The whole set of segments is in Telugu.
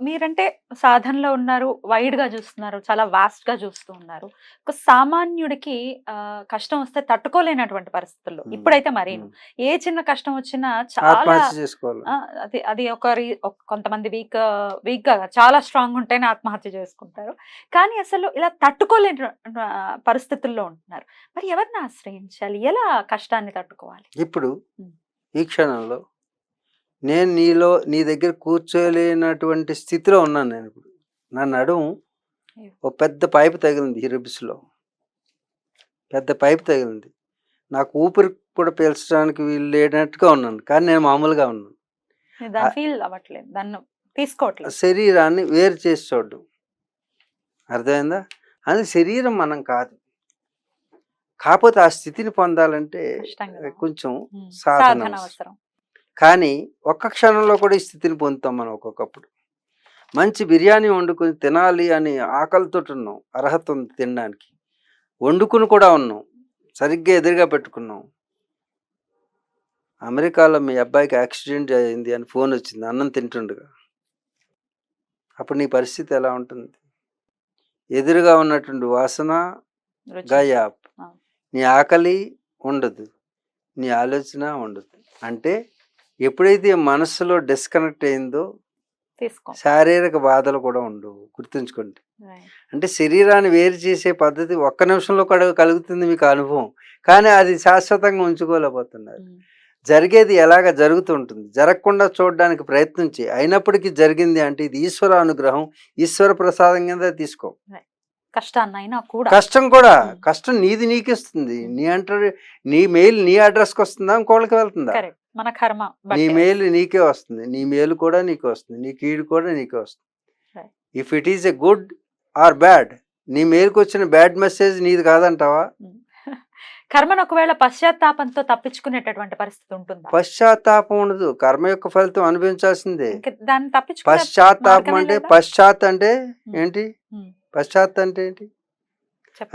మీరంటే సాధనలో ఉన్నారు వైడ్గా చూస్తున్నారు చాలా వాస్ట్గా చూస్తూ ఉన్నారు. ఒక సామాన్యుడికి కష్టం వస్తే తట్టుకోలేనటువంటి పరిస్థితుల్లో. ఇప్పుడైతే మరి ఉమ్. ఏ చిన్న కష్టం వచ్చినా చాలా అది అది ఒక కొంతమంది వీక్ వీక్గా చాలా స్ట్రాంగ్ ఉంటేనే ఆత్మహత్య చేసుకుంటారు. కానీ అసలు ఇలా తట్టుకోలేని పరిస్థితుల్లో ఉంటున్నారు. మరి ఎవరిని ఆశ్రయించాలి? ఎలా కష్టాన్ని తట్టుకోవాలి? ఇప్పుడు. ఈ క్షణంలో నేను నీలో నీ దగ్గర కూర్చోలేనటువంటి స్థితిలో ఉన్నాను నేను ఇప్పుడు. నా నడుము. ఒక పెద్ద పైపు తగిలింది ఈ రిబ్స్లో. పెద్ద పైపు తగిలింది. నాకు ఊపిరి కూడా పీల్చడానికి వీలు లేనట్టుగా ఉన్నాను. కానీ నేను మామూలుగా ఉన్నాను. నేను దాన్ని ఫీల్ అవ్వట్లేదు. దాన్ని తీసుకోవట్లేదు. శరీరాన్ని వేరు చేసి చూడడం. అర్థమైందా? అది శరీరం మనం కాదు. కాకపోతే ఆ స్థితిని పొందాలంటే. కొంచెం సాధన అవసరం. కానీ ఒక్క క్షణంలో కూడా ఈ స్థితిని పొందుతాం మనం ఒక్కొక్కప్పుడు. మంచి బిర్యానీ వండుకొని తినాలి అని ఆకలితో ఉన్నాం అర్హత ఉంది తినడానికి. వండుకుని కూడా ఉన్నాం సరిగ్గా ఎదురుగా పెట్టుకున్నాం. అమెరికాలో మీ అబ్బాయికి యాక్సిడెంట్ అయింది అని ఫోన్ వచ్చింది అన్నం తింటుండగా. అప్పుడు నీ పరిస్థితి ఎలా ఉంటుంది? ఎదురుగా ఉన్నటువంటి వాసన ఆ. నీ ఆకలి ఉండదు నీ ఆలోచన ఉండదు. అంటే ఎప్పుడైతే మనసులో డిస్కనెక్ట్ అయిందో తీసుకో. శారీరక బాధలు కూడా ఉండవు. గుర్తుంచుకోండి. అంటే శరీరాన్ని వేరు చేసే పద్ధతి ఒక్క నిమిషంలో కూడా కలుగుతుంది మీకు అనుభవం. కానీ అది శాశ్వతంగా ఉంచుకోలేకపోతున్నారు. మ్మ్. జరిగేది ఎలాగ జరుగుతుంటుంది? జరగకుండా చూడడానికి ప్రయత్నం చేయి. అయినప్పటికీ జరిగింది అంటే ఇది ఈశ్వర అనుగ్రహం ఈశ్వర ప్రసాదం కింద తీసుకో. కూడా. కష్టం కూడా. ఉమ్. కష్టం నీది నీకిస్తుంది. నీ అంటే నీ మెయిల్ నీ అడ్రస్కి వస్తుందా? ఇంకోళ్ళకి వెళ్తుందా? మన కర్మ నీ మేలు నీకే వస్తుంది. నీ మేలు కూడా నీకే వస్తుంది. నీ కీడు కూడా నీకే వస్తుంది. If it is a good or bad నీ మేలుకు వచ్చిన బ్యాడ్ మెసేజ్ నీది కాదంటావా. కర్మను ఒకవేళ పశ్చాత్తాపంతో తప్పించుకునేటటువంటి పరిస్థితి ఉంటుందా? పశ్చాత్తాపం ఉండదు. కర్మ యొక్క ఫలితం అనుభవించాల్సిందే. దాన్ని తప్పించుకునే పశ్చాత్తాపం అంటే? పశ్చాత్ అంటే. ఏంటి. పశ్చాత్ అంటే ఏంటి?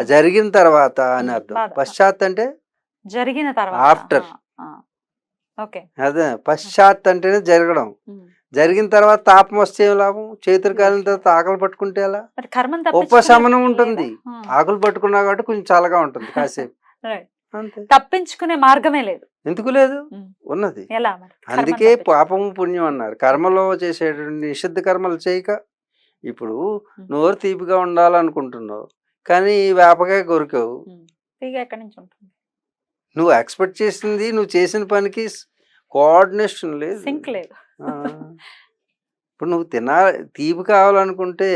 జరిగిన తర్వాత అని అర్థం. పశ్చాత్ అంటే జరిగిన తర్వాత. After. అదే పశ్చాత్ అంటేనే జరగడం. జరిగిన తర్వాత తాపం వస్తే లాభం? చేతులు కాలిన తర్వాత ఆకలి పట్టుకుంటే ఎలా? ఉపశమనం ఉంటుంది. ఆకులు పట్టుకున్నా కాబట్టి కొంచెం చల్లగా ఉంటుంది కాసేపు. తప్పించుకునే మార్గమే లేదు. ఎందుకు లేదు. ఉన్నది. అందుకే పాపము పుణ్యం అన్నారు. కర్మలో చేసేటువంటి నిషిద్ధ కర్మలు చేయక. ఇప్పుడు నోరు తీపిగా ఉండాలనుకుంటున్నావు. కానీ వేపకాయ కొరికావు. తీగ ఎక్కడి నుంచి ఉంటుంది? నువ్వు ఎక్స్పెక్ట్ చేసింది నువ్వు చేసిన పనికి కోఆర్డినేషన్ లేదు. సింక్ లేదు. ఇప్పుడు నువ్వు తినా తీపి కావాలనుకుంటే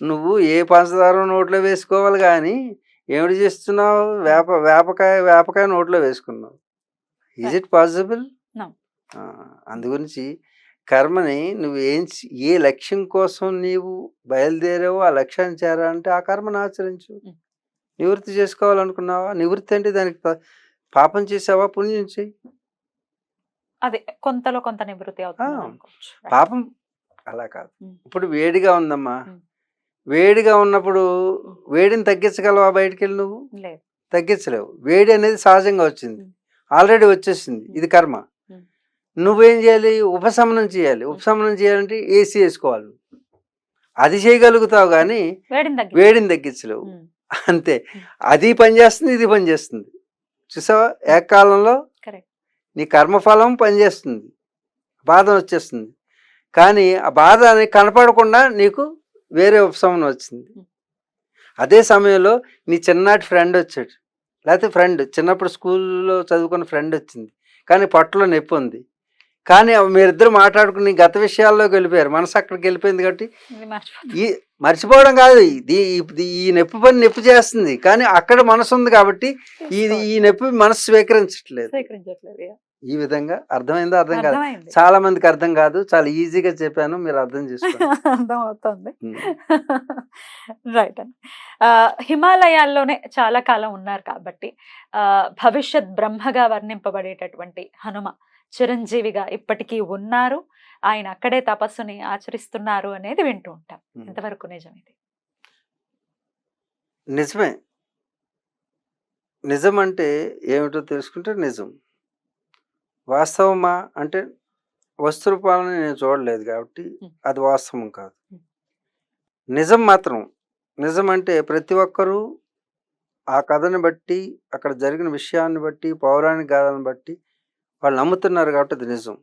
నువ్వు ఏ పంచదార నోట్లో వేసుకోవాలి కానీ ఏమిటి చేస్తున్నావు? వేప వేపకాయ వేపకాయ నోట్లో వేసుకున్నావు. Is it possible No. అందు గురించి కర్మని నువ్వు ఏం ఏ లక్ష్యం కోసం నీవు బయలుదేరావో ఆ లక్ష్యాన్ని చేరాలంటే ఆ కర్మను ఆచరించు. నివృత్తి చేసుకోవాలనుకున్నావా? నివృత్తి అంటే దానికి పాపం చేసావా? పుణ్యం చేయి అదే కొంతలో కొంత నివృత్తి అవుతుంది. పాపం అలా కాదు. ఇప్పుడు వేడిగా ఉందమ్మా. వేడిగా ఉన్నప్పుడు వేడిని తగ్గించగలవా బయటికి వెళ్ళి నువ్వు తగ్గించలేవు. వేడి అనేది సహజంగా వచ్చింది. ఆల్రెడీ వచ్చేసింది. ఇది కర్మ. నువ్వేం చేయాలి? ఉపశమనం చేయాలి. ఉపశమనం చేయాలంటే ఏసీ వేసుకోవాలి. అది చేయగలుగుతావు కానీ వేడిని తగ్గి వేడిని తగ్గించలేవు. అంతే. అది పనిచేస్తుంది ఇది పనిచేస్తుంది. చూసావా? Correct. నీ కర్మఫలం పనిచేస్తుంది. బాధ వచ్చేస్తుంది. కానీ ఆ బాధ అనేది కనపడకుండా నీకు వేరే ఉపశమనం వచ్చింది. అదే సమయంలో నీ చిన్ననాటి ఫ్రెండ్ వచ్చాడు. లేకపోతే ఫ్రెండ్ చిన్నప్పుడు స్కూల్లో చదువుకున్న ఫ్రెండ్ వచ్చింది. కానీ పట్టులో నొప్పి ఉంది. కానీ మీరిద్దరు మాట్లాడుకుని గత విషయాల్లోకి వెళ్ళిపోయారు. మనసు అక్కడికి వెళ్ళిపోయింది కాబట్టి ఈ మర్చిపోవడం కాదు. ఈ నొప్పి పని నొప్పి చేస్తుంది. కానీ అక్కడ మనసు ఉంది కాబట్టి ఇది ఈ నొప్పి మనసు స్వీకరించట్లేదు. ఈ విధంగా అర్థమైందో? అర్థం కాదు. చాలా మందికి అర్థం కాదు. చాలా ఈజీగా చెప్పాను. మీరు అర్థం అర్థం అవుతుంది. రైట్ అండి. హిమాలయాల్లోనే చాలా కాలం ఉన్నారు కాబట్టి ఆ, భవిష్యత్ బ్రహ్మగా వర్ణింపబడేటటువంటి హనుమ చిరంజీవిగా ఇప్పటికీ ఉన్నారు. ఆయన అక్కడే తపస్సుని ఆచరిస్తున్నారు అనేది వింటూ ఉంటాం. ఉమ్. ఎంతవరకు నిజం ఇది నిజమే. నిజం అంటే ఏమిటో తెలుసుకుంటే నిజం. వాస్తవమా అంటే వస్తు రూపాలని నేను చూడలేదు కాబట్టి. అది వాస్తవం కాదు. నిజం మాత్రం. నిజం అంటే ప్రతి ఒక్కరూ ఆ కథని బట్టి అక్కడ జరిగిన విషయాన్ని బట్టి పౌరాణిక గాథలను బట్టి వాళ్ళు నమ్ముతున్నారు కాబట్టి అది నిజం.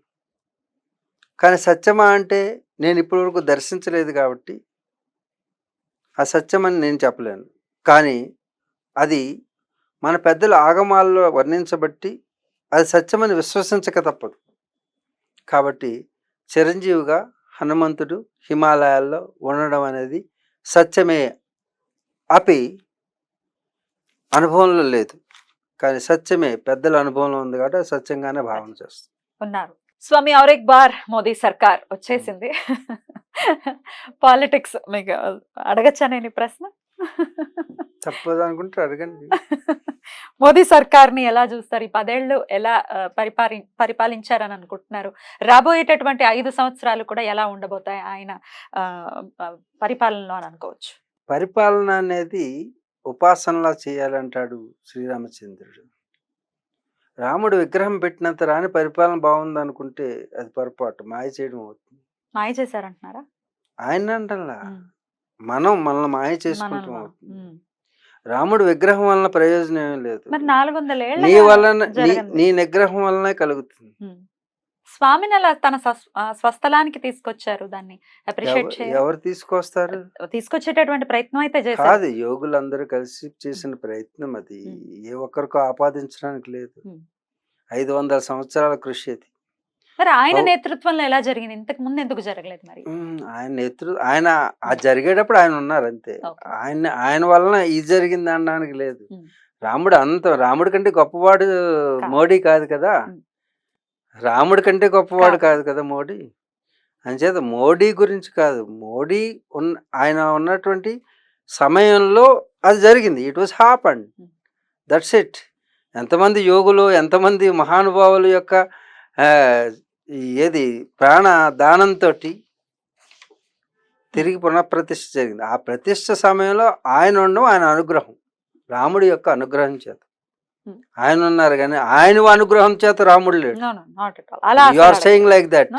కానీ సత్యమా అంటే నేను ఇప్పటివరకు దర్శించలేదు కాబట్టి ఆ సత్యమని నేను చెప్పలేను. కానీ అది మన పెద్దల ఆగమాల్లో వర్ణించబట్టి అది సత్యమని విశ్వసించక తప్పదు. కాబట్టి చిరంజీవిగా హనుమంతుడు హిమాలయాల్లో ఉండడం అనేది సత్యమే. అపి అనుభవంలో లేదు. కానీ సత్యమే పెద్దల అనుభవంలో ఉంది కాబట్టి సత్యంగానే భావన చేస్తుంది. ఉన్నారు. స్వామి ఔరేక్ బార్ మోదీ సర్కార్ వచ్చేసింది. పాలిటిక్స్ మీకు అడగచ్చా నేను ఈ ప్రశ్న? తప్పదు అనుకుంటే అడగండి. మోదీ సర్కార్ని ఎలా చూస్తారు? ఈ పదేళ్ళు ఎలా పరిపాలి పరిపాలించారని అనుకుంటున్నారు? రాబోయేటటువంటి ఐదు సంవత్సరాలు కూడా ఎలా ఉండబోతాయి ఆయన పరిపాలనలో అని అనుకోవచ్చు? పరిపాలన అనేది ఉపాసనలా చేయాలంటాడు శ్రీరామచంద్రుడు. రాముడు విగ్రహం పెట్టినంత రాని పరిపాలన బాగుంది అనుకుంటే అది పొరపాటు. మాయ చేయడం అవుతుంది. మాయ చేశారంటున్నారా? ఆయన అంటల్లా మనం మనల్ని మాయ చేసుకుంటాం. అవుతుంది. రాముడు విగ్రహం వలన ప్రయోజనం ఏం లేదు. నీ వలన నీ నిగ్రహం వలనే కలుగుతుంది. స్వామిని అలా తన స్వస్థలానికి తీసుకొచ్చారు దాన్ని. అప్రిషియేట్ ఎవరు తీసుకొస్తారు? తీసుకొచ్చేటటువంటి ప్రయత్నం అయితే చేశారు. కాదు యోగులందరూ కలిసి చేసిన ప్రయత్నం అది. ఏ ఒక్కరికో ఆపాదించడానికి లేదు. ఐదు వందల సంవత్సరాల కృషి అది. మరి ఆయన నేతృత్వంలో ఎలా జరిగింది? ఇంతకు ముందు ఎందుకు జరగలేదు మరి? ఆయన నేతృ ఆయన ఆ జరిగేటప్పుడు ఆయన ఉన్నారు అంతే. ఆయన ఆయన వలన ఇది జరిగింది అనడానికి లేదు. రాముడు అంత రాముడి కంటే గొప్పవాడు మోడీ కాదు కదా. రాముడి కంటే గొప్పవాడు కాదు. కాదు మోడీ? అంచేత మోడీ గురించి కాదు. మోడీ ఉన్న ఆయన ఉన్నటువంటి సమయంలో అది జరిగింది. It was happen. That's it ఎంతమంది యోగులు ఎంతమంది మహానుభావుల యొక్క ఏది ప్రాణ దానంతో తిరిగి పునఃప్రతిష్ఠ జరిగింది. ఆ ప్రతిష్ఠ సమయంలో ఆయన ఉండడం ఆయన అనుగ్రహం. రాముడి యొక్క అనుగ్రహం చేత. ఆయన ఉన్నారు కానీ ఆయన అనుగ్రహం చేత రాముడు లేడు. You are saying like that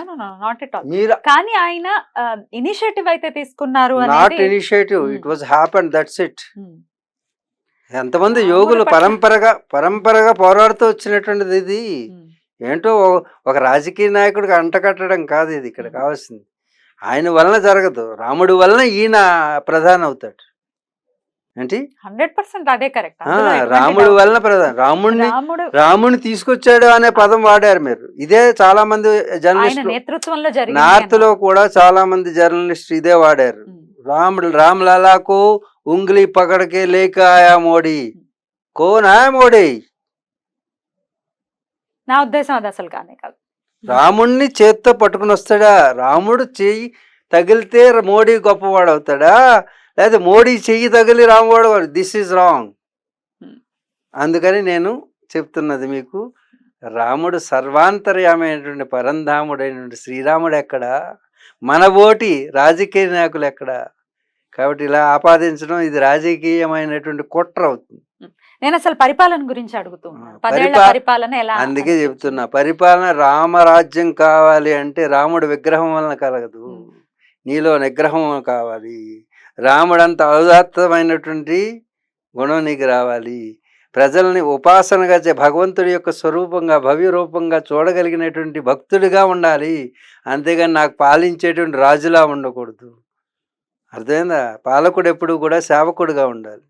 not at all మీరు కానీ ఆయన ఇనిషియేటివ్ అయితే తీసుకున్నారు not initiative Hmm. It was happen that's it ఎంతమంది యోగులు పరంపరగా పరంపరగా పోరాడుతూ వచ్చినటువంటిది ఇది. ఉమ్, ఏంటో ఒక రాజకీయ నాయకుడికి అంటకట్టడం కాదు ఇది ఇక్కడ Hmm. కావాల్సింది. ఆయన వలన జరగదు. రాముడి వలన ఈయన ప్రధాని అవుతాడు హండ్రెడ్ పర్సెంట్ అదే కరెక్ట్. రాముడి వలన ప్రధాని. రాముడిని రాముడు రాముడిని తీసుకొచ్చాడు అనే పదం వాడారు మీరు. ఇదే చాలా మంది ఆయన జర్నలిస్టులు. నేతృత్వంలో నార్త్లో. కూడా చాలా మంది జర్నలిస్ట్ ఇదే వాడారు. రాముడు రామ్ లాలాకు ఉంగ్లీ పకడకే లేక ఆయా మోడీ. కోన్ ఆయా మోడీ? నా ఉద్దేశం అది అసలు కానే కాదు. రాముణ్ణి చేత్తో పట్టుకుని వస్తాడా? రాముడు చెయ్యి తగిలితే మోడీ గొప్పవాడు అవుతాడా లేదా మోడీ చెయ్యి తగిలి రామువాడు దిస్ ఈజ్ రాంగ్ Hmm. అందుకని నేను చెప్తున్నది మీకు రాముడు సర్వాంతర్యామైనటువంటి పరంధాముడైనటువంటి శ్రీరాముడు ఎక్కడ? మన ఓటి రాజకీయ నాయకులు ఎక్కడ? కాబట్టి ఇలా ఆపాదించడం ఇది రాజకీయమైనటువంటి కుట్ర అవుతుంది. నేను అసలు పరిపాలన గురించి అడుగుతూ ఉన్నాను. ఆ, పదేళ్ళ పరిపా- పరిపాలన ఎలా అందుకే? చెప్తున్నా. పరిపాలన రామరాజ్యం కావాలి అంటే రాముడు విగ్రహం వలన కలగదు. ఉమ్. నీలో నిగ్రహం కావాలి. రాముడంత ఔదాత్తమైనటువంటి గుణం నీకు రావాలి. ప్రజల్ని ఉపాసనగా చే భగవంతుడి యొక్క స్వరూపంగా భవ్య రూపంగా చూడగలిగినటువంటి భక్తుడిగా ఉండాలి. అంతేగాని నాకు పాలించేటువంటి రాజులా ఉండకూడదు. అర్థమైందా? పాలకుడు ఎప్పుడు కూడా సేవకుడుగా ఉండాలి.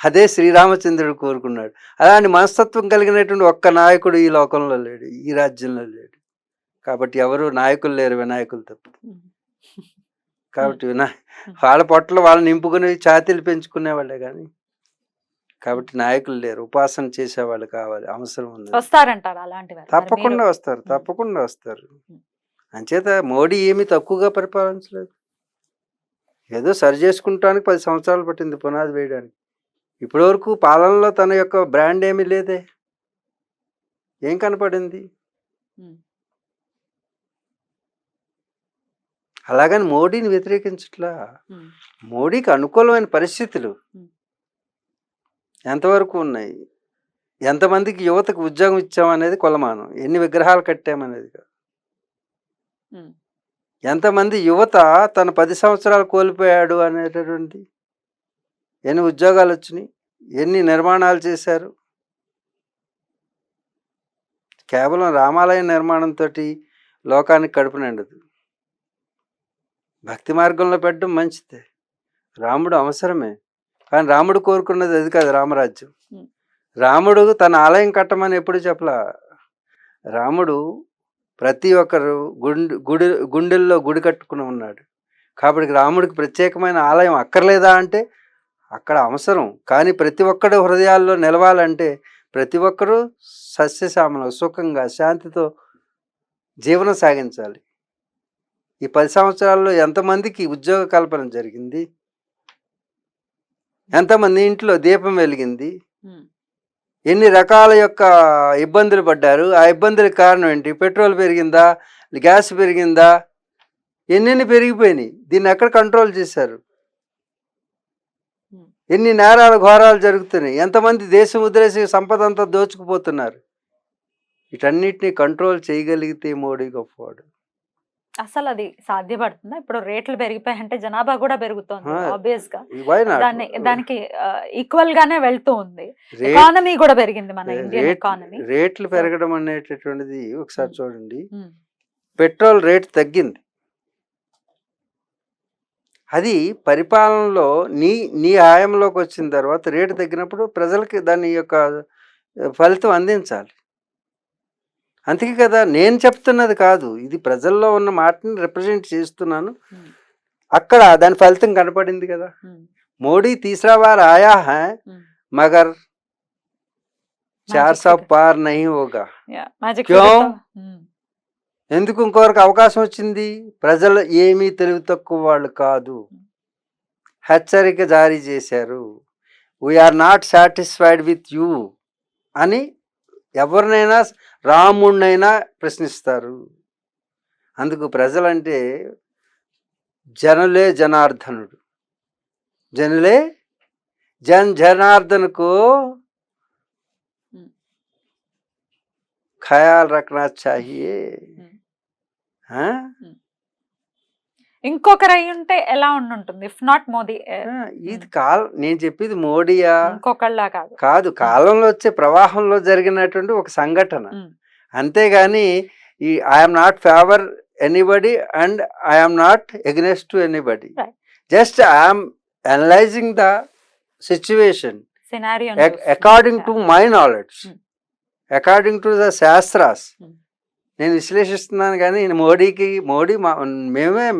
అదే శ్రీరామచంద్రుడు కోరుకున్నాడు. అలాంటి మనస్తత్వం కలిగినటువంటి ఒక్క నాయకుడు ఈ లోకంలో లేడు ఈ రాజ్యంలో లేడు. కాబట్టి ఎవరు నాయకులు లేరు వినాయకులు తప్ప. కాబట్టి వినా వాళ్ళ పొట్టలు వాళ్ళు నింపుకుని ఛాతీలు పెంచుకునే వాళ్ళే కానీ కాబట్టి నాయకులు లేరు. ఉపాసన చేసేవాళ్ళు కావాలి. అవసరం ఉంది. వస్తారంటారు అలాంటి తప్పకుండా వస్తారు. తప్పకుండా వస్తారు. అంచేత మోడీ ఏమీ తక్కువగా పరిపాలించలేదు. ఏదో సరి చేసుకుంటానికి పది సంవత్సరాలు పట్టింది పునాది వేయడానికి. ఇప్పటి వరకు పాలనలో తన యొక్క బ్రాండ్ ఏమీ లేదే. ఏం కనపడింది? అలాగని మోడీని వ్యతిరేకించట్లా. మోడీకి అనుకూలమైన పరిస్థితులు. ఎంతవరకు ఉన్నాయి? ఎంతమందికి యువతకు ఉద్యోగం ఇచ్చామనేది కొలమానం. ఎన్ని విగ్రహాలు కట్టామనేది కాదు. ఎంతమంది యువత తన పది సంవత్సరాలు కోల్పోయాడు అనేటటువంటి ఎన్ని ఉద్యోగాలు వచ్చినాయి? ఎన్ని నిర్మాణాలు చేశారు? కేవలం రామాలయ నిర్మాణంతో లోకానికి కడుపు నిండదు. భక్తి మార్గంలో పెట్టడం మంచిదే. రాముడు అవసరమే. కానీ రాముడు కోరుకున్నది అది కాదు రామరాజ్యం. రాముడు తన ఆలయం కట్టమని ఎప్పుడు చెప్పలా? రాముడు ప్రతి ఒక్కరు గుండె గుడి గుండెల్లో గుడి కట్టుకుని ఉన్నాడు. కాబట్టి రాముడికి ప్రత్యేకమైన ఆలయం అక్కర్లేదా అంటే అక్కడ అవసరం. కానీ ప్రతి ఒక్కడు హృదయాల్లో నిలవాలంటే ప్రతి ఒక్కరూ సస్యశ్యామలం సుఖంగా శాంతితో జీవనం సాగించాలి. ఈ పది సంవత్సరాల్లో ఎంతమందికి ఉద్యోగ కల్పన జరిగింది? ఎంతమంది ఇంట్లో దీపం వెలిగింది. ఎన్ని రకాల యొక్క ఇబ్బందులు పడ్డారు? ఆ ఇబ్బందులకు కారణం ఏంటి? పెట్రోల్ పెరిగిందా? గ్యాస్ పెరిగిందా? ఎన్నెన్ని పెరిగిపోయినాయి? దీన్ని ఎక్కడ కంట్రోల్ చేశారు. ఎన్ని నేరాలు ఘోరాలు జరుగుతున్నాయి? ఎంతమంది దేశం వదిలేసి సంపద అంతా దోచుకుపోతున్నారు? వీటన్నిటిని కంట్రోల్ చేయగలిగితే మోడీ గొప్పవాడు. అసలు అది సాధ్యపడుతుందా? ఇప్పుడు రేట్లు పెరిగిపోయాయంటే జనాభా కూడా పెరుగుతోంది ఆబ్వియస్గా? దాన్ని దానికి ఈక్వల్ గానే వెళ్తూ ఉంది. ఎకానమీ కూడా పెరిగింది మన ఇండియన్ ఎకానమీ రేట్లు పెరగడం అనేటటువంటిది ఒకసారి. చూడండి. పెట్రోల్ రేట్ తగ్గింది. అది పరిపాలనలో నీ నీ ఆయంలోకి వచ్చిన తర్వాత రేటు తగ్గినప్పుడు ప్రజలకి దాని యొక్క ఫలితం అందించాలి. అందుకే కదా నేను చెప్తున్నది కాదు. ఇది ప్రజల్లో ఉన్న మాటని రిప్రజెంట్ చేస్తున్నాను. అక్కడ దాని ఫలితం కనపడింది కదా. మోడీ తీసరా బార్ ఆయా హై? మగర్ చార్ సౌ పార్ నహీ హోగా. మ్యాజిక్ క్యోं? ఎందుకు ఇంకొకరికి అవకాశం వచ్చింది? ప్రజలు ఏమీ తెలివి తక్కువ వాళ్ళు కాదు. హెచ్చరిక జారీ చేశారు. We are not satisfied with you అని ఎవరినైనా రాముణ్ణైనా ప్రశ్నిస్తారు అందుకు ప్రజలంటే జనులే జనార్దనుడు జనులే జన్ జనార్దన్కు. ఖయాల్ రఖనా చాహియే. हाँ? ఇంకొకరు అయి ఉంటే ఎలా ఉండుంటుంది ఇఫ్ నాట్ మోదీ ఇది కాల్ నేను చెప్పేది మోడీయా? ఇంకొకళ్ళ కాదు. కాదు కాలంలో వచ్చే ప్రవాహంలో జరిగినటువంటి ఒక సంఘటన. అంతేగాని ఈ I'm not favour anybody and I'm not against to anybody. Just I'm analysing the situation according to my knowledge. According to the shastras. నేను విశ్లేషిస్తున్నాను కానీ మోడీకి మోడీ మా మేమే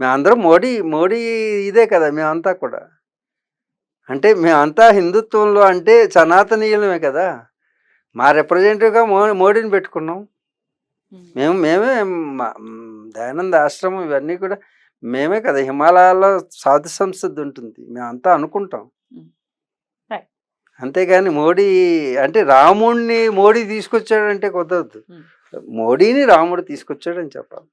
మేమందరం మోడీ మోడీ ఇదే కదా మేమంతా కూడా. అంటే మేమంతా హిందుత్వంలో అంటే సనాతనీయులమే కదా. మా రిప్రజెంటేటివ్గా మో మోడీని పెట్టుకున్నాం. మేము మేమే దయానంద ఆశ్రమం ఇవన్నీ కూడా మేమే కదా హిమాలయాల్లో సాధు సంస్థ ఉంటుంది. మేమంతా అనుకుంటాం. అంతేగాని మోడీ అంటే రాముణ్ణి మోడీ తీసుకొచ్చాడంటే కుదరదు. మోడీని రాముడు తీసుకొచ్చాడని చెప్పాలి.